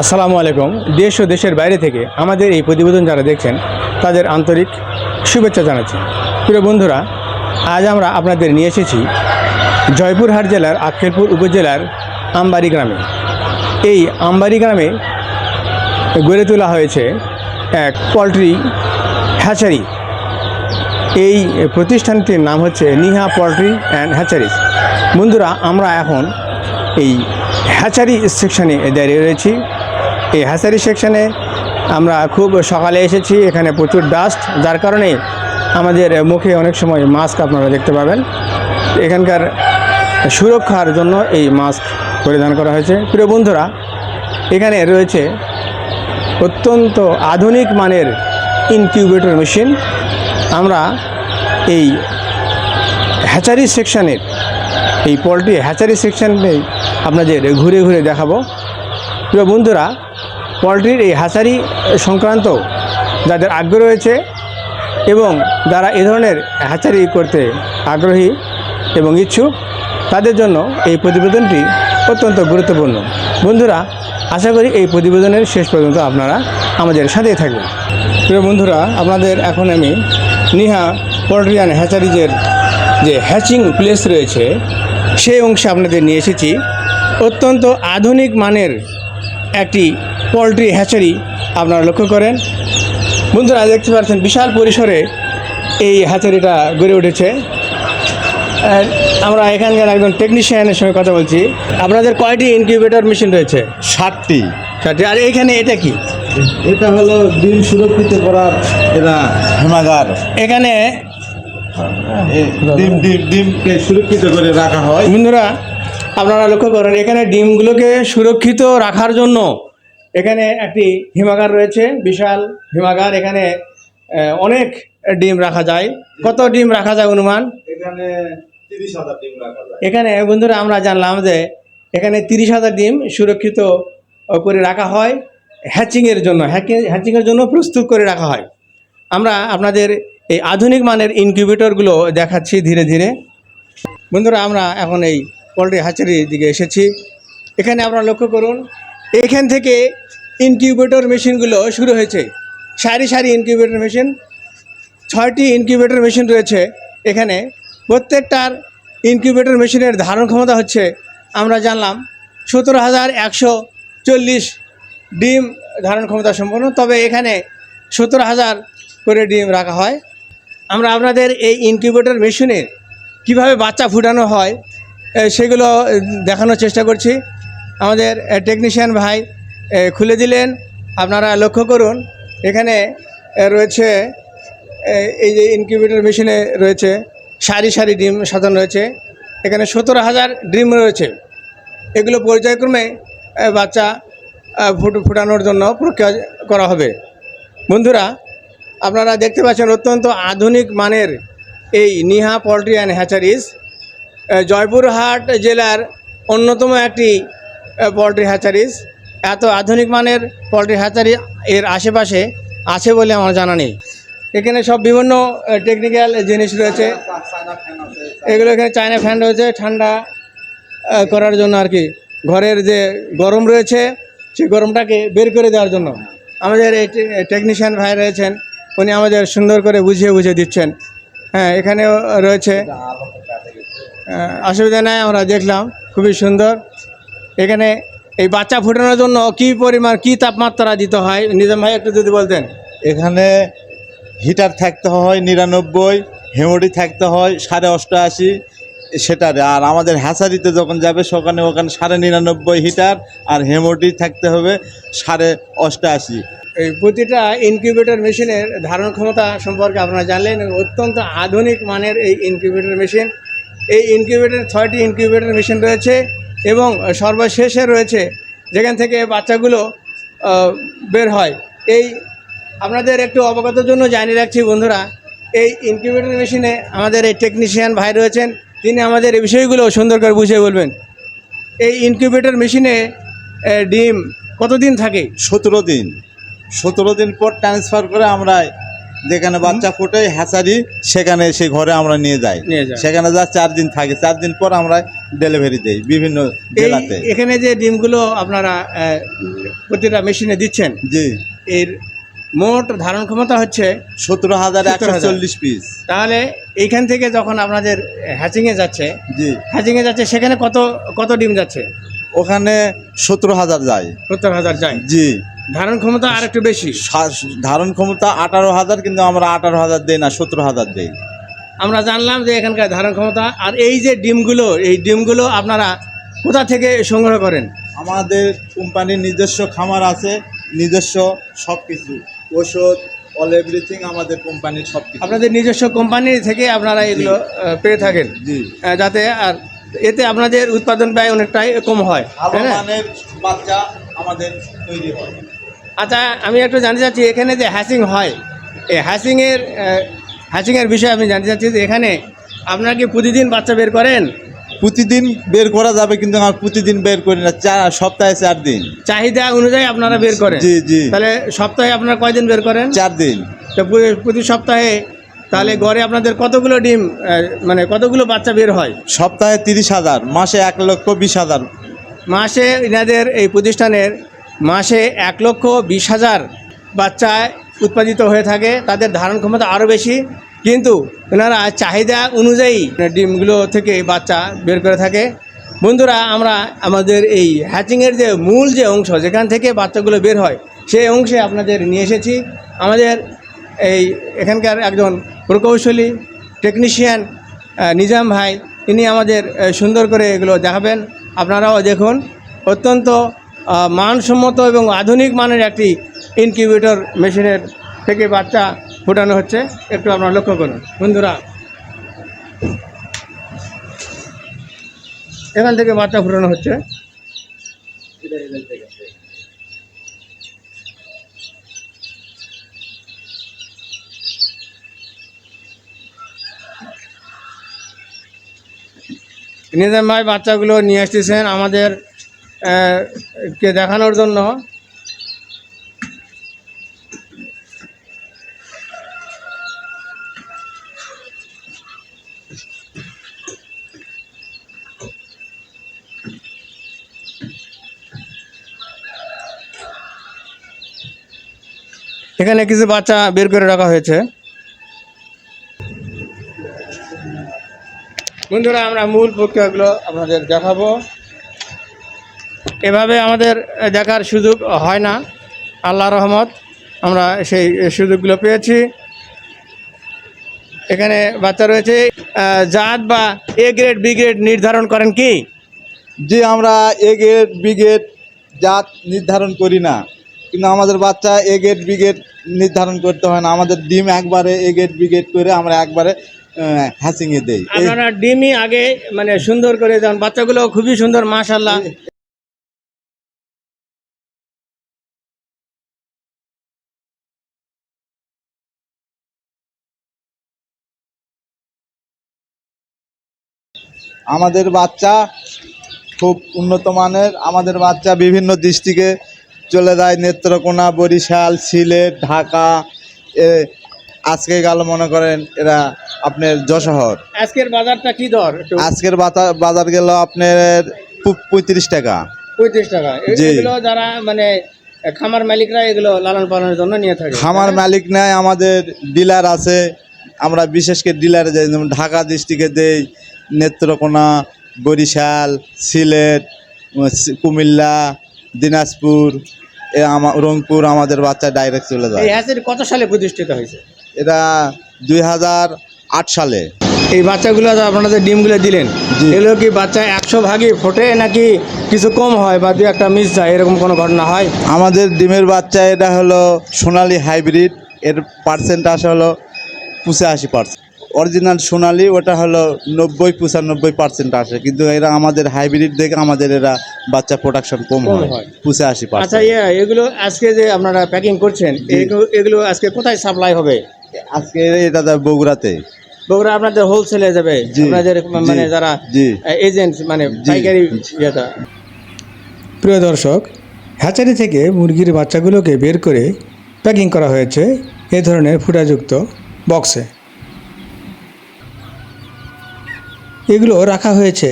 আসসালামু আলাইকুম। দেশ ও দেশের বাইরে থেকে আমাদের এই প্রতিবেদন যারা দেখছেন, তাদের আন্তরিক শুভেচ্ছা জানাচ্ছি। প্রিয় বন্ধুরা, আজ আমরা আপনাদের নিয়ে এসেছি জয়পুরহাট জেলার আক্কেলপুর উপজেলার আমবাড়ি গ্রামে। এই আমবাড়ি গ্রামে গড়ে তোলা হয়েছে এক পোলট্রি হ্যাচারি। এই প্রতিষ্ঠানটির নাম হচ্ছে নিহা পোলট্রি অ্যান্ড হ্যাচারিজ। বন্ধুরা, আমরা এখন এই হ্যাচারি সেকশনে দাঁড়িয়ে রয়েছি। এই হ্যাচারি সেকশনে আমরা খুব সকালে এসেছি, এখানে প্রচুর ডাস্ট যার কারণে আমাদের মুখে অনেক সময় মাস্ক আপনারা দেখতে পাবেন। এখানকার সুরক্ষার জন্য এই মাস্ক পরিধান করা হয়েছে। প্রিয় বন্ধুরা, এখানে রয়েছে অত্যন্ত আধুনিক মানের ইনকিউবেটর মেশিন আমরা এই হ্যাচারি সেকশনের, এই পোলট্রি হ্যাচারি সেকশনে আপনাদের ঘুরে ঘুরে দেখাবো। প্রিয় বন্ধুরা পোলট্রির এই হ্যাচারি সংক্রান্ত যাদের আগ্রহ রয়েছে এবং যারা এ ধরনের হ্যাচারি করতে আগ্রহী এবং ইচ্ছুক, তাদের জন্য এই প্রতিবেদনটি অত্যন্ত গুরুত্বপূর্ণ। বন্ধুরা, আশা করি এই প্রতিবেদনের শেষ পর্যন্ত আপনারা আমাদের সাথেই থাকবেন। প্রিয় বন্ধুরা, আপনাদের এখন আমি নিহা পোলট্রি অ্যান্ড হ্যাচারিজের যে হ্যাচিং প্লেস রয়েছে, সেই অংশে আপনাদের নিয়ে এসেছি। অত্যন্ত আধুনিক মানের একটি পোলট্রি হ্যাচারি আপনারা লক্ষ্য করেন। বন্ধুরা দেখতে পাচ্ছেন বিশাল পরিসরে এই হ্যাচারিটা গড়ে উঠেছে। আমরা এখানকার একজন টেকনিশিয়ানের সঙ্গে কথা বলছি। আপনাদের কয়টি ইনকিউবেটর মেশিন রয়েছে? ষাটটি। চারটি। আর এখানে এটা কি? এটা হলো ডিম সুরক্ষিত করার এটা হিমাগার এখানে ডিম ডিম ডিমকে সুরক্ষিত করে রাখা হয়। বন্ধুরা আপনারা লক্ষ্য করেন এখানে ডিমগুলোকে সুরক্ষিত রাখার জন্য এখানে একটি হিমাগার রয়েছে বিশাল হিমাগার। এখানে অনেক ডিম রাখা যায়। কত ডিম রাখা যায় অনুমান? এখানে তিরিশ হাজার ডিম রাখা যায়। এখানে বন্ধুরা আমরা জানলাম যে এখানে তিরিশ হাজার ডিম সুরক্ষিত করে রাখা হয় হ্যাচিংয়ের জন্য। হ্যাচিংয়ের জন্য প্রস্তুত করে রাখা হয়। আমরা আপনাদের এই আধুনিক মানের ইনকিউবেটরগুলো দেখাচ্ছি ধীরে ধীরে। বন্ধুরা আমরা এখন এই পোলট্রি হ্যাচারির দিকে এসেছি। এখানে আপনারা লক্ষ্য করুন এখান থেকে ইনকিউবেটর মেশিনগুলো শুরু হয়েছে। সারি সারি ইনকিউবেটর মেশিন ছয়টি ইনকিউবেটর মেশিন রয়েছে এখানে। প্রত্যেকটার ইনকিউবেটর মেশিনের ধারণ ক্ষমতা হচ্ছে, আমরা জানলাম, সতেরো হাজার একশো চল্লিশ ডিম ধারণ ক্ষমতা সম্পন্ন, তবে এখানে সতেরো হাজার করে ডিম রাখা হয়। আমরা আপনাদের এই ইনকিউবেটর মেশিনে কীভাবে বাচ্চা ফুটানো হয় সেগুলো দেখানোর চেষ্টা করছি। আমাদের টেকনিশিয়ান ভাই খুলে দিলেন। আপনারা লক্ষ্য করুন এখানে রয়েছে এই যে ইনকিউবেটর মেশিনে রয়েছে সারি সারি ডিম সাজানো রয়েছে। এখানে সতেরো হাজার ডিম রয়েছে। এগুলো পর্যায়ক্রমে বাচ্চা ফুট ফুটানোর জন্য প্রক্রিয়া করা হবে। বন্ধুরা আপনারা দেখতে পাচ্ছেন অত্যন্ত আধুনিক মানের এই নিহা পোলট্রি অ্যান্ড হ্যাচারিজ। এ, জয়পুরহাট জেলার অন্যতম একটি পোলট্রি হ্যাচারিজ এত আধুনিক মানের পোলট্রি হ্যাচারি এর আশেপাশে আছে বলে আমার জানা নেই। এখানে সব বিভিন্ন টেকনিক্যাল জিনিস রয়েছে। এগুলো এখানে চায়না ফ্যান রয়েছে, ঠান্ডা করার জন্য আর কি। ঘরের যে গরম রয়েছে, সেই গরমটাকে বের করে দেওয়ার জন্য। আমাদের এই টেকনিশিয়ান ভাই রয়েছেন, উনি আমাদের সুন্দর করে বুঝিয়ে বুঝিয়ে দিচ্ছেন। হ্যাঁ এখানেও রয়েছে। অসুবিধা নাই, আমরা দেখলাম, খুবই সুন্দর। এখানে এই বাচ্চা ফোটানোর জন্য কি পরিমাণ কি তাপমাত্রা দিতে হয়? নিজাম ভাই একটু যদি বলতেন। এখানে হিটার থাকতে হয় নিরানব্বই হেমোডি থাকতে হয় সাড়ে অষ্টআশি সেটারে। আর আমাদের হ্যাচারিতে যখন যাবে সেখানে ওখানে সাড়ে নিরানব্বই হিটার আর হেমোডি থাকতে হবে সাড়ে অষ্টআশি। এই প্রতিটা ইনকিউবেটর মেশিনের ধারণ ক্ষমতা সম্পর্কে আপনারা জানলেন অত্যন্ত আধুনিক মানের এই ইনকিউবেটর মেশিন। এই ইনকিউবেটর ছয়টি ইনকিউবেটর মেশিন রয়েছে। এবং সর্বশেষে রয়েছে যেখান থেকে বাচ্চাগুলো বের হয়। এই আপনাদের একটু অবগতের জন্য জানিয়ে রাখছি বন্ধুরা, এই ইনকিউবেটর মেশিনে আমাদের এই টেকনিশিয়ান ভাই রয়েছেন, তিনি আমাদের এই বিষয়গুলো সুন্দর করে বুঝিয়ে বলবেন। এই ইনকিউবেটর মেশিনে ডিম কতদিন থাকে? সতেরো দিন। সতেরো দিন পর ট্রান্সফার করে আমরা যেখানে বাচ্চা ফুটে হ্যাচারি সেখানে সেই ঘরে আমরা নিয়ে যাই। সেখানে যা চার দিন থাকে চার দিন পর আমরা ডেলিভারি দেই বিভিন্ন জেলাতে। এখানে যে ডিমগুলো আপনারা প্রতিটা মেশিনে দিচ্ছেন জি। এর মোট ধারণ ক্ষমতা হচ্ছে সতেরো হাজার একশো 17,000 চল্লিশ পিস তাহলে এইখান থেকে যখন আপনাদের হ্যাচিংয়ে যাচ্ছে জি। হ্যাচিংয়ে যাচ্ছে সেখানে কত কত ডিম যাচ্ছে? ওখানে সতেরো হাজার যায়। সত্তর হাজার যায়। জি। ধারণ ক্ষমতা আর একটু বেশি ধারণ ক্ষমতা আঠারো হাজার কিন্তু আমরা আঠারো হাজার দেই না সতেরো হাজার দেই। আমরা জানলাম যে এখানকার ধারণ ক্ষমতা আর এই যে ডিমগুলো এই ডিমগুলো আপনারা কোথা থেকে সংগ্রহ করেন? আমাদের কোম্পানির নিজস্ব খামার আছে নিজস্ব সব কিছু ওষুধ অল এভরিথিং আমাদের কোম্পানির সব কিছু আপনাদের নিজস্ব কোম্পানি থেকে আপনারা এগুলো পেয়ে থাকেন। জি। যাতে আর এতে আপনাদের উৎপাদন ব্যয় অনেকটাই কম হয় বাচ্চা আমাদের তৈরি হয়। আচ্ছা আমি একটু জানতে চাচ্ছি এখানে যে হ্যাসিং হয় এই হ্যাসিংয়ের হ্যাসিংয়ের বিষয়ে আমি জানতে চাচ্ছি যে এখানে আপনারা কি প্রতিদিন বাচ্চা বের করেন? প্রতিদিন বের করা যাবে কিন্তু আমার প্রতিদিন বের করি না চার সপ্তাহে চার দিন। চাহিদা অনুযায়ী আপনারা বের করেন? জি জি। তাহলে সপ্তাহে আপনারা কয়দিন বের করেন? চার দিন। তো প্রতি- প্রতি সপ্তাহে তাহলে গড়ে আপনাদের কতগুলো ডিম মানে কতগুলো বাচ্চা বের হয়? সপ্তাহে তিরিশ হাজার মাসে এক লক্ষ বিশ হাজার। মাসে এনাদের এই প্রতিষ্ঠানের মাসে এক লক্ষ বিশ হাজার বাচ্চা উৎপাদিত হয়ে থাকে, তাদের ধারণ ক্ষমতা আরও বেশি। কিন্তু ওনারা চাহিদা অনুযায়ী ডিমগুলো থেকে বাচ্চা বের করে থাকে। বন্ধুরা, আমরা আমাদের এই হ্যাচিংয়ের যে মূল যে অংশ, যেখান থেকে বাচ্চাগুলো বের হয়, সেই অংশে আপনাদের নিয়ে এসেছি। আমাদের এই এখানকার একজন প্রকৌশলী, টেকনিশিয়ান নিজাম ভাই, তিনি আমাদের সুন্দর করে এগুলো দেখাবেন। আপনারাও দেখুন। অত্যন্ত মানসম্মত এবং আধুনিক মানের একটি ইনকিউবেটর মেশিনের থেকে বাচ্চা ফোটানো হচ্ছে। একটু আপনারা লক্ষ্য করুন। বন্ধুরা, এখান থেকে বাচ্চা ফোটানো হচ্ছে। নিজাম ভাই বাচ্চাগুলো নিয়ে আসতেছেন। আমাদের কে দেখানোর জন্য? এখানে কিছু বাচ্চা বের করে রাখা হয়েছে। বন্ধুরা, আমরা মূল প্রক্রিয়াগুলো আপনাদের দেখাবো। এভাবে আমাদের দেখার সুযোগ হয় না। আল্লাহ রহমত আমরা সেই সুযোগগুলো পেয়েছি। এখানে বাচ্চা রয়েছে জাত বা এ গ্রেড বি গ্রেড নির্ধারণ করেন কি? জি আমরা এ গ্রেড বি গেট জাত নির্ধারণ করি না। কিন্তু আমাদের বাচ্চা এ গ্রেড বি গেট নির্ধারণ করতে হয় না। আমাদের ডিম একবারে এ গ্রেড বি গেট করে আমরা একবারে হ্যাচিংয়ে দেই। আপনারা ডিমই আগে মানে সুন্দর করে দেন বাচ্চাগুলো খুবই সুন্দর মাশাল্লাহ আমাদের বাচ্চা খুব উন্নত মানের। আমাদের বাচ্চা বিভিন্ন ডিস্ট্রিক্টে চলে যায়। নেত্রকোনা বরিশাল সিলেট ঢাকা এ আজকে গেল মনে করেন এরা আপনার যশোহর। আজকের বাজারটা কি দর আজকের বাজার গেল আপনার পঁয়ত্রিশ টাকা। পঁয়ত্রিশ টাকা। এগুলো যারা মানে খামার মালিকরা এগুলো লালন পালনের জন্য নিয়ে থাকে। খামার মালিক নেয় আমাদের ডিলার আছে। আমরা বিশেষ করে ডিলারে যাই যেমন ঢাকা ডিস্ট্রিক্টে দেই নেত্রকোনা বরিশাল সিলেট কুমিল্লা দিনাজপুর এ রংপুর আমাদের বাচ্চা ডাইরেক্ট চলে যায়। কত সালে প্রতিষ্ঠিত হয়েছে? এটা দুই হাজার আট সালে। এই বাচ্চাগুলো আপনাদের ডিমগুলো দিলেন। এগুলো কি বাচ্চা একশো ভাগে ফোটে নাকি কিছু কম হয় বা দু একটা মিস যায়? এরকম কোনো ঘটনা হয়? আমাদের ডিমের বাচ্চা এটা হলো সোনালি হাইব্রিড। এর পার্সেন্ট আসে হলো পঁচাশি পার্সেন্ট অরিজিনাল সোনালি ওটা হলো নব্বই পঁচানব্বই পার্সেন্ট আসে। কিন্তু এরা আমাদের হাইব্রিড দেখে আমাদের এরা বাচ্চা প্রোডাকশন কম হয়। হয়। পঁচাশি আচ্ছা ইয়ে এগুলো আজকে যে আপনারা প্যাকিং করছেন এগুলো এগুলো আজকে কোথায় সাপ্লাই হবে? আজকে এটা বগুড়াতে। বগুড়া আপনাদের হোলসেলে যাবে। আপনাদের মানে যারা এজেন্ট মানে পাইকারি ইয়েটা। প্রিয় দর্শক হ্যাচারি থেকে মুরগির বাচ্চাগুলোকে বের করে প্যাকিং করা হয়েছে এ ধরনের ফুটাযুক্ত বক্সে এগুলো রাখা হয়েছে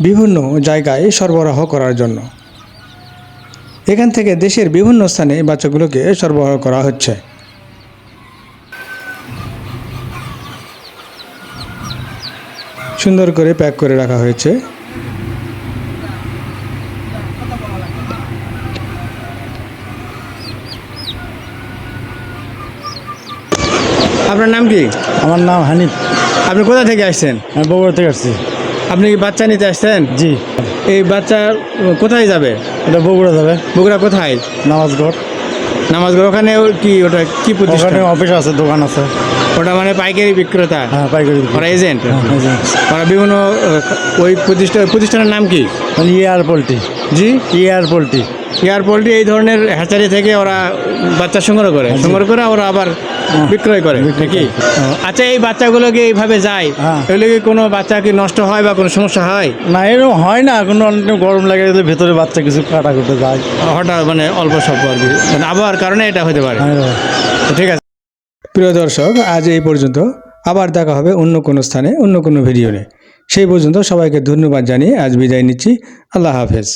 বিভিন্ন জায়গায় সরবরাহ করার জন্য। এখান থেকে দেশের বিভিন্ন স্থানে বাচ্চাগুলোকে সরবরাহ করা হচ্ছে। সুন্দর করে প্যাক করে রাখা হয়েছে। আপনার নাম কি? আমার নাম হানিফ। আপনি কোথা থেকে আসছেন? আমি বগুড়া থেকে আসছি। আপনি কি বাচ্চা নিতে আসছেন? জি। এই বাচ্চা কোথায় যাবে? এটা বগুড়া যাবে। বগুড়া কোথায়? নামাজগড় নামাজগড় ওখানে কি ওটা কি প্রতিষ্ঠান? ওখানে অফিস আছে দোকান আছে। ওটা মানে পাইকারি বিক্রেতা? হ্যাঁ পাইকারি ওরা এজেন্ট হ্যাঁ, ওরা বিভিন্ন ওই প্রতিষ্ঠান প্রতিষ্ঠানের নাম কি? ইয়ার পোলট্রি জি? ইয়ার পোলট্রি এয়ার পোল্ট্রি এই ধরনের হ্যাচারি থেকে ওরা বাচ্চা সংগ্রহ করে। সংগ্রহ করে ওরা আবার বিক্রয় করে নাকি? আচ্ছা এই বাচ্চাগুলো কি এইভাবে যায়? হ্যাঁ। এগুলো কি কোনো বাচ্চা কি নষ্ট হয় বা কোনো সমস্যা হয়? না এরকম হয় না কোনো অনেক গরম লাগে গেলে ভেতরে বাচ্চা কিছু কাটা করতে যায়। হঠাৎ মানে অল্প স্বল্প আর কি। মানে আবহাওয়ার কারণে এটা হতে পারে। হ্যাঁ, ঠিক আছে। প্রিয় দর্শক আজ এই পর্যন্ত। আবার দেখা হবে অন্য কোনো স্থানে অন্য কোনো ভিডিও নিয়ে সেই পর্যন্ত সবাইকে ধন্যবাদ জানিয়ে আজ বিদায় নিচ্ছি। আল্লাহ হাফেজ।